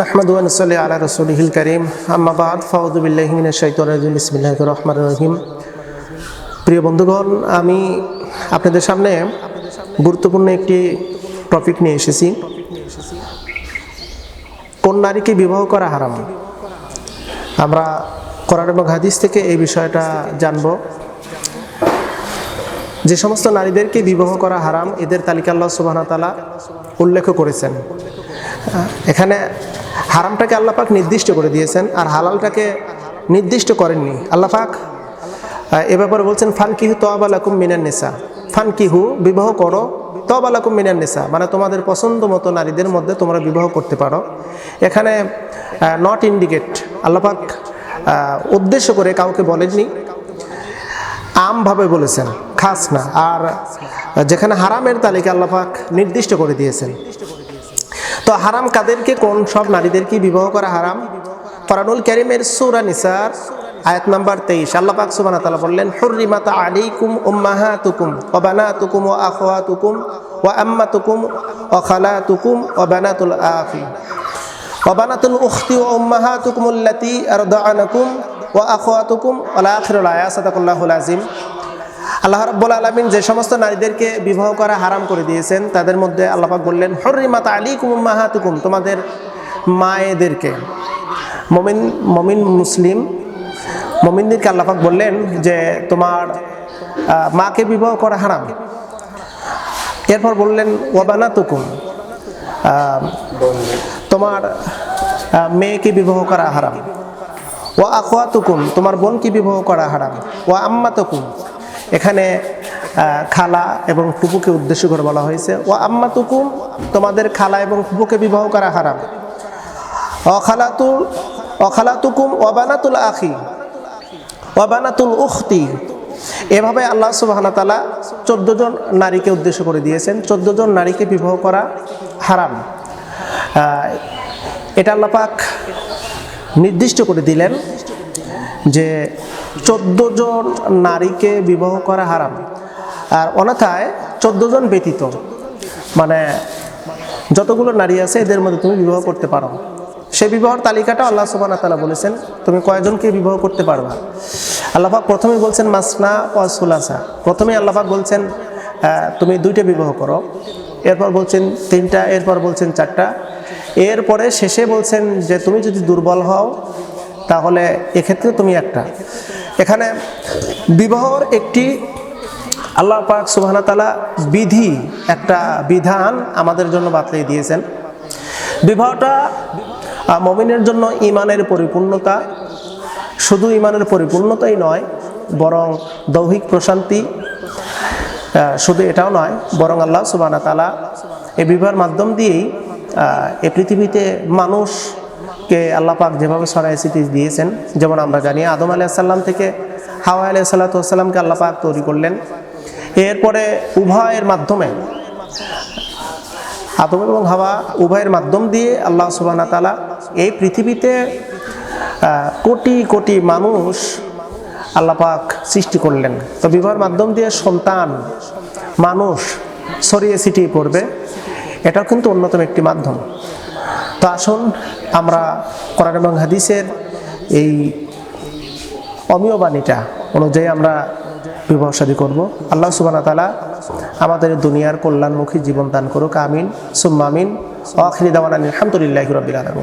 নাহমাদু আনসাল্লি আলা রসুলহিল করিম। আম্মাবাদ ফাউদুবিল্লাহমিন শৈতরাজুল ইসমিল্লাহ রহমান রহিম। প্রিয় বন্ধুগণ, আমি আপনাদের সামনে গুরুত্বপূর্ণ একটি টপিক নিয়ে এসেছি। কোন নারীকে বিবাহ করা হারাম? আমরা কোরআন এবং হাদিস থেকে এই বিষয়টা জানব। যে সমস্ত নারীদেরকে বিবাহ করা হারাম, এদের তালিকা আল্লাহ সুবাহতালা উল্লেখ করেছেন। এখানে হারামটাকে আল্লাপাক নির্দিষ্ট করে দিয়েছেন আর হালালটাকে নির্দিষ্ট করেননি। আল্লাপাক এ ব্যাপারে বলছেন, ফানকিহু তবালাকুম মিনান নেশা ফানকিহু, বিবাহ করো। তবালাকুম মিনান নেশা মানে তোমাদের পছন্দ মতো নারীদের মধ্যে তোমরা বিবাহ করতে পারো। এখানে নট ইন্ডিকেট আল্লাপাক উদ্দেশ্য করে কাউকে বলেননি। আমভাবে বলেছেন, খাস না। আর যেখানে হারামের তালিকা আল্লাপাক নির্দিষ্ট করে দিয়েছেন। তো হারাম কাদেরকে, কোন সব নারীদেরকে বিবাহ করা হারাম? ফরানুল ক্যারিমের সুরা নিসার, আয়াত নাম্বার তেইশ। আল্লাহ পাক সুবান তালা বললেন, হুর্রিমাতা আলাইকুম উম্মাহাতুকুম ও বানাতুকুম ও আখওয়াতুকুম ও আম্মাতুকুম ও খালাতুকুম ও বানাতুল আফি ও বানাতুল উখতি ও উম্মাহাতুকুম উল্লাতি আরদাআনাকুম ও আখওয়াতুকুম ওলা আখিরুল আয়া, সাদাকুল্লাহুল আজিম আল্লাহ রাব্বুল আলমিন যে সমস্ত নারীদেরকে বিবাহ করা হারাম করে দিয়েছেন, তাদের মধ্যে আল্লাপাক বললেন হরিমাতা আলী কুমাহাতুকুম তোমাদের মায়েদেরকে। মমিন মমিন মুসলিম, মমিনদেরকে আল্লাপাক বললেন যে, তোমার মাকে বিবাহ করা হারাম। এরপর বললেন ওবানা তুকুম তোমার মেয়েকে বিবাহ করা হারাম। ও আখোয়া তুকুম তোমার বোনকে বিবাহ করা হারাম। ও আম্মা তুকুম এখানে খালা এবং ফুপুকে উদ্দেশ্য করে বলা হয়েছে ও আম্মা তুকুম তোমাদের খালা এবং ফুপুকে বিবাহ করা হারাম। অখালাতুল অখালাতুকুম অবানাতুল আখি অবানাতুল উখতি। এভাবে আল্লাহ সুবাহনা তালা চোদ্দ জন নারীকে উদ্দেশ্য করে দিয়েছেন, চোদ্দ জন নারীকে বিবাহ করা হারাম। এটা আল্লাপাক নির্দিষ্ট করে দিলেন যে চোদ্দ জন নারীকে বিবাহ করা হারাম। আর অনাথায় চোদ্দ জন ব্যতীত। মানে যতগুলো নারী আছে, এদের মধ্যে তুমি বিবাহ করতে পারো। সেই বিবাহর তালিকাটা আল্লাহ সুবাহ তালা বলেছেন, তুমি কয়জনকে বিবাহ করতে পারবা? আল্লাহাক প্রথমেই বলছেন, মাসনা ও সুলাসা। প্রথমেই আল্লাহাক বলছেন তুমি দুইটা বিবাহ করো। এরপর বলছেন, তিনটা, এরপর বলছেন, চারটা। এরপরে শেষে বলছেন যে, তুমি যদি দুর্বল হও, তাহলে এক্ষেত্রে তুমি একটা। এখানে বিবাহর একটি আল্লাহ পাক সুবহানা তালা বিধি, একটা বিধান আমাদের জন্য বাতলিয়ে দিয়েছেন। বিবাহটা মমিনের জন্য ইমানের পরিপূর্ণতা। শুধু ইমানের পরিপূর্ণতাই নয়, বরং দৈহিক প্রশান্তি শুধু এটাও নয়, বরং আল্লাহ সুবানা তালা এই বিবাহের মাধ্যম দিয়েই এই পৃথিবীতে মানুষকে আল্লাহ পাক যেভাবে সরাই সিটি দিয়েছেন, যেমন আমরা জানি আদম আলাইসাল্লাম থেকে হাওয়া আলাই সাল্লাতামকে আল্লাহ পাক তৈরি করলেন। এরপরে উভয়ের মাধ্যমে, আদম এবং হাওয়া উভয়ের মাধ্যম দিয়ে আল্লাহ সুবানা তালা এই পৃথিবীতে কোটি কোটি মানুষ আল্লাপাক সৃষ্টি করলেন। তো বিবাহের মাধ্যম দিয়ে সন্তান, মানুষ ছড়িয়ে ছিটিয়ে পড়বে, এটাও কিন্তু অন্যতম একটি মাধ্যম। তো আসুন আমরা কোরআন এবং হাদিসের এই অমীয় বাণীটা অনুযায়ী আমরা বিবাহ করব। করব আল্লাহ সুবান তালা আমাদের দুনিয়ার কল্যাণমুখী জীবন দান করুক। আমিন। সুম্মামিন আখিরি দাওয়ান আলহামদুলিল্লাহ রবিল আলমিন।